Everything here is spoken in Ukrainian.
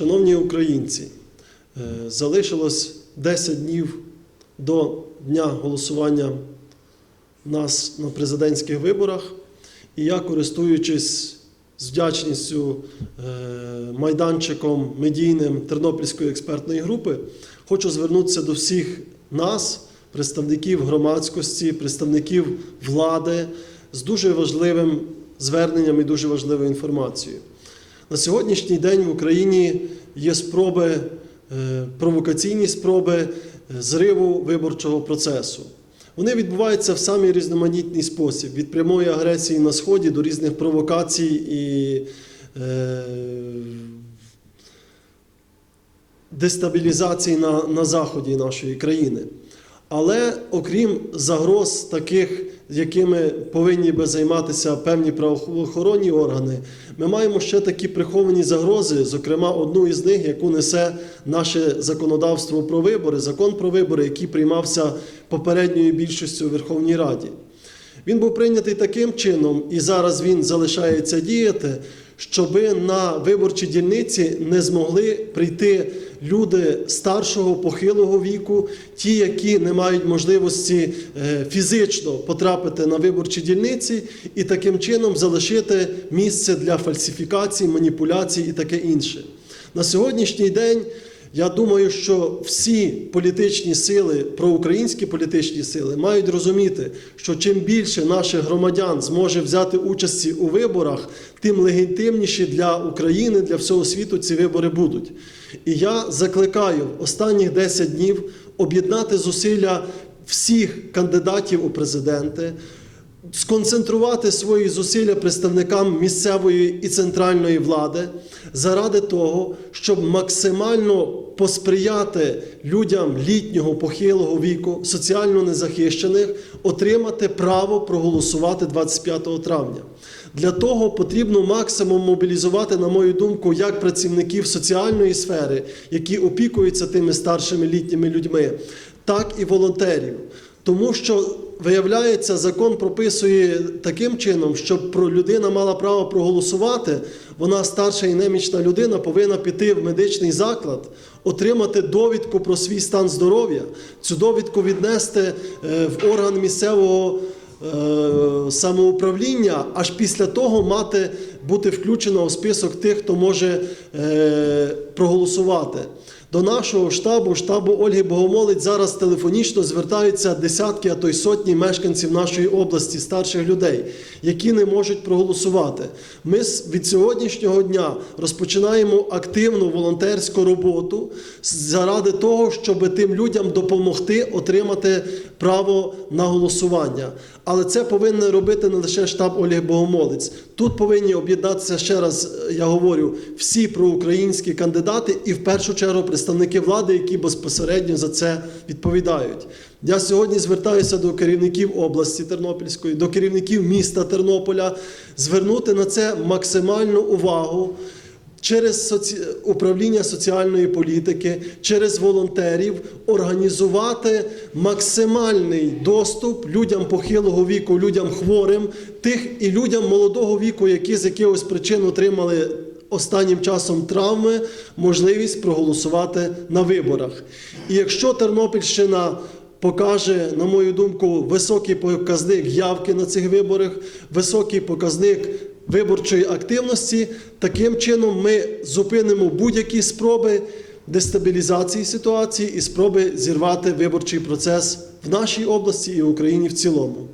Шановні українці, е, залишилось 10 днів до дня голосування нас на президентських виборах, і я, користуючись з вдячністю е, майданчиком медійним Тернопільської експертної групи, хочу звернутися до всіх нас, представників громадськості, представників влади, з дуже важливим зверненням і дуже важливою інформацією. На сьогоднішній день в Україні є спроби, е, провокаційні спроби е, зриву виборчого процесу. Вони відбуваються в самий різноманітний спосіб: від прямої агресії на Сході до різних провокацій і е, дестабілізації на, на заході нашої країни. Але окрім загроз таких, якими повинні би займатися певні правоохоронні органи, ми маємо ще такі приховані загрози, зокрема, одну із них, яку несе наше законодавство про вибори, закон про вибори, який приймався попередньою більшістю у Верховній Раді. Він був прийнятий таким чином, і зараз він залишається діяти, щоби на виборчі дільниці не змогли прийти люди старшого похилого віку, ті, які не мають можливості е, фізично потрапити на виборчі дільниці, і таким чином залишити місце для фальсифікацій, маніпуляцій і таке інше. На сьогоднішній день. Я думаю, що всі політичні сили, проукраїнські політичні сили, мають розуміти, що чим більше наших громадян зможе взяти участі у виборах, тим легітимніші для України, для всього світу ці вибори будуть. І я закликаю останніх 10 днів об'єднати зусилля всіх кандидатів у президенти. Сконцентрувати свої зусилля представникам місцевої і центральної влади заради того, щоб максимально посприяти людям літнього похилого віку, соціально незахищених, отримати право проголосувати 25 травня. Для того потрібно максимум мобілізувати, на мою думку, як працівників соціальної сфери, які опікуються тими старшими літніми людьми, так і волонтерів. Тому що виявляється, закон прописує таким чином, щоб про людина мала право проголосувати, вона старша і немічна людина повинна піти в медичний заклад, отримати довідку про свій стан здоров'я, цю довідку віднести е, в орган місцевого е, самоуправління, аж після того мати бути включено в список тих, хто може е, проголосувати. До нашого штабу, штабу Ольги Богомолець, зараз телефонічно звертаються десятки, а то й сотні мешканців нашої області, старших людей, які не можуть проголосувати. Ми від сьогоднішнього дня розпочинаємо активну волонтерську роботу заради того, щоб тим людям допомогти отримати право на голосування. Але це повинен робити не лише штаб Ольги Богомолець. Тут повинні об'єднатися ще раз, е, я говорю, всі проукраїнські кандидати і в першу чергу представники влади, які безпосередньо за це відповідають. Я сьогодні звертаюся до керівників області Тернопільської, до керівників міста Тернополя звернути на це максимальну увагу через соці... управління соціальної політики, через волонтерів організувати максимальний доступ людям похилого віку, людям хворим, тих і людям молодого віку, які з якихось причин отримали. Останнім часом травми можливість проголосувати на виборах. І якщо Тернопільщина покаже, на мою думку, високий показник явки на цих виборах, високий показник виборчої активності. Таким чином ми зупинимо будь-які спроби дестабілізації ситуації і спроби зірвати виборчий процес в нашій області і в Україні в цілому.